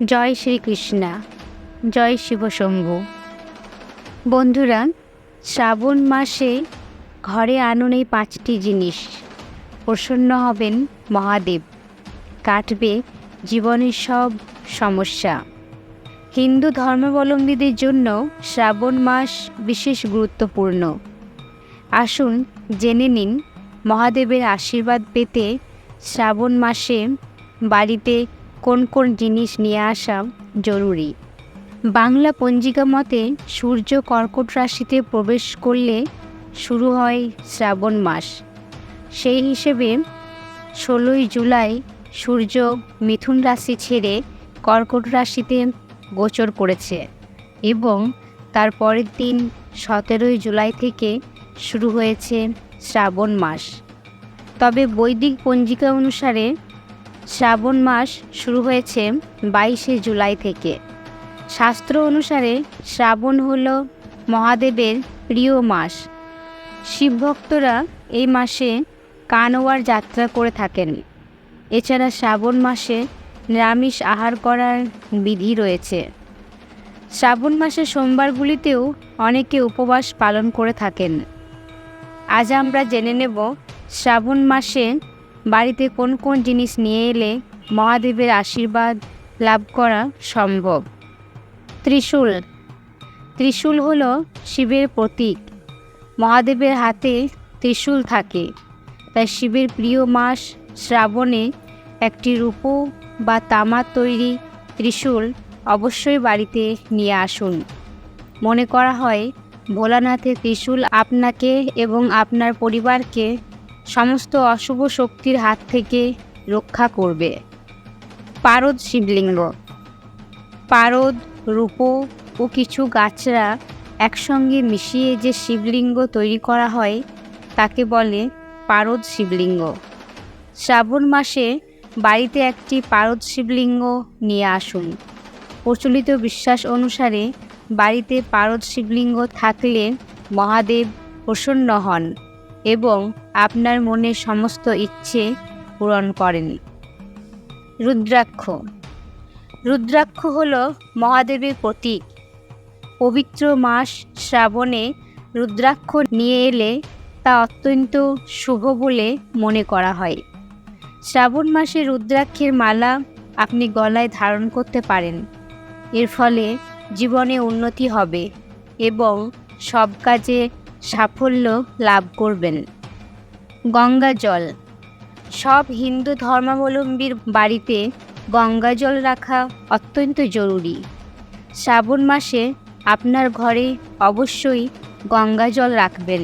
জয় শ্রীকৃষ্ণা, জয় শিবশম্ভু। বন্ধুরা, শ্রাবণ মাসে ঘরে আনুন এই পাঁচটি জিনিস। প্রসন্ন হবেন মহাদেব। কাটবে জীবনের সব সমস্যা। হিন্দু ধর্মাবলম্বীদের জন্য শ্রাবণ মাস বিশেষ গুরুত্বপূর্ণ। আসুন জেনে নিন, মহাদেবের আশীর্বাদ পেতে শ্রাবণ মাসে বাড়িতে কোন কোন জিনিস নিয়ে আসা জরুরি? বাংলা পঞ্জিকা মতে, সূর্য কর্কট রাশিতে প্রবেশ করলে শুরু হয় শ্রাবণ মাস। সেই হিসেবে ষোলোই জুলাই সূর্য মিথুন রাশি ছেড়ে কর্কট রাশিতে গোচর করেছে এবং তার পরের দিন সতেরোই জুলাই থেকে শুরু হয়েছে শ্রাবণ মাস। তবে বৈদিক পঞ্জিকা অনুসারে শ্রাবণ মাস শুরু হয়েছে বাইশে জুলাই থেকে। শাস্ত্র অনুসারে শ্রাবণ হল মহাদেবের প্রিয় মাস। শিবভক্তরা এই মাসে কানোয়ার যাত্রা করে থাকেন। এছাড়া শ্রাবণ মাসে নিরামিষ আহার করার বিধি রয়েছে। শ্রাবণ মাসের সোমবারগুলিতেও অনেকে উপবাস পালন করে থাকেন। আজ আমরা জেনে নেব শ্রাবণ মাসে বাড়িতে কোন কোন জিনিস নিয়ে এলে মহাদেবের আশীর্বাদ লাভ করা সম্ভব? ত্রিশূল। ত্রিশূল হল শিবের প্রতীক। মহাদেবের হাতে ত্রিশূল থাকে। তাই শিবের প্রিয় মাস শ্রাবণে একটি রূপো বা তামার তৈরি ত্রিশূল অবশ্যই বাড়িতে নিয়ে আসুন। মনে করা হয় ভোলানাথের ত্রিশূল আপনাকে এবং আপনার পরিবারকে সমস্ত অশুভ শক্তির হাত থেকে রক্ষা করবে। পারদ শিবলিঙ্গ। পারদ, রূপো ও কিছু গাছরা একসঙ্গে মিশিয়ে যে শিবলিঙ্গ তৈরি করা হয়, তাকে বলে পারদ শিবলিঙ্গ। শ্রাবণ মাসে বাড়িতে একটি পারদ শিবলিঙ্গ নিয়ে আসুন। প্রচলিত বিশ্বাস অনুসারে বাড়িতে পারদ শিবলিঙ্গ থাকলে মহাদেব প্রসন্ন হন। এবং আপনার মনের সমস্ত ইচ্ছে পূরণ করেন। রুদ্রাক্ষ। রুদ্রাক্ষ হল মহাদেবের প্রতীক। পবিত্র মাস শ্রাবণে রুদ্রাক্ষ নিয়ে এলে তা অত্যন্ত শুভ বলে মনে করা হয়। শ্রাবণ মাসে রুদ্রাক্ষের মালা আপনি গলায় ধারণ করতে পারেন। এর ফলে জীবনে উন্নতি হবে এবং সব কাজে সাফল্য লাভ করবেন। গঙ্গা জল। সব হিন্দু ধর্মাবলম্বীর বাড়িতে গঙ্গা জল রাখা অত্যন্ত জরুরি। শ্রাবণ মাসে আপনার ঘরে অবশ্যই গঙ্গা জল রাখবেন।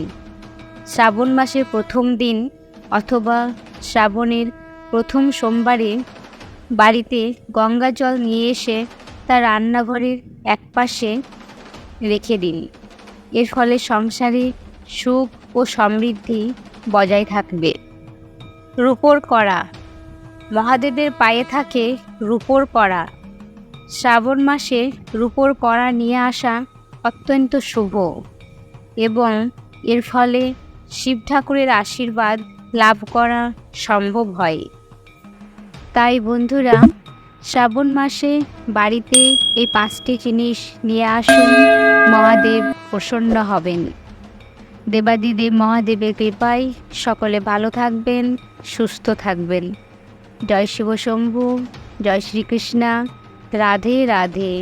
শ্রাবণ মাসের প্রথম দিন অথবা শ্রাবণের প্রথম সোমবারে বাড়িতে গঙ্গা জল নিয়ে এসে তা রান্নাঘরের একপাশে রেখে দিন। এর ফলে সংসারে সুখ ও সমৃদ্ধি বজায় থাকবে। রূপোর কড়া মহাদেবের পায়ে থাকে রূপোর কড়া শ্রাবণ মাসে রূপোর কড়া নিয়ে আসা অত্যন্ত শুভ এবং এর ফলে শিব ঠাকুরের আশীর্বাদ লাভ করা সম্ভব হয়। তাই বন্ধুরা শ্রাবণ মাসে বাড়িতে এই পাঁচটি জিনিস নিয়ে আসুন, মহাদেব প্রসন্ন হবেন। দেবাদিদেব মহাদেবের কৃপায় সকলে ভালো থাকবেন, সুস্থ থাকবেন। জয় শিব শম্ভু, জয় শ্রীকৃষ্ণা, রাধে রাধে।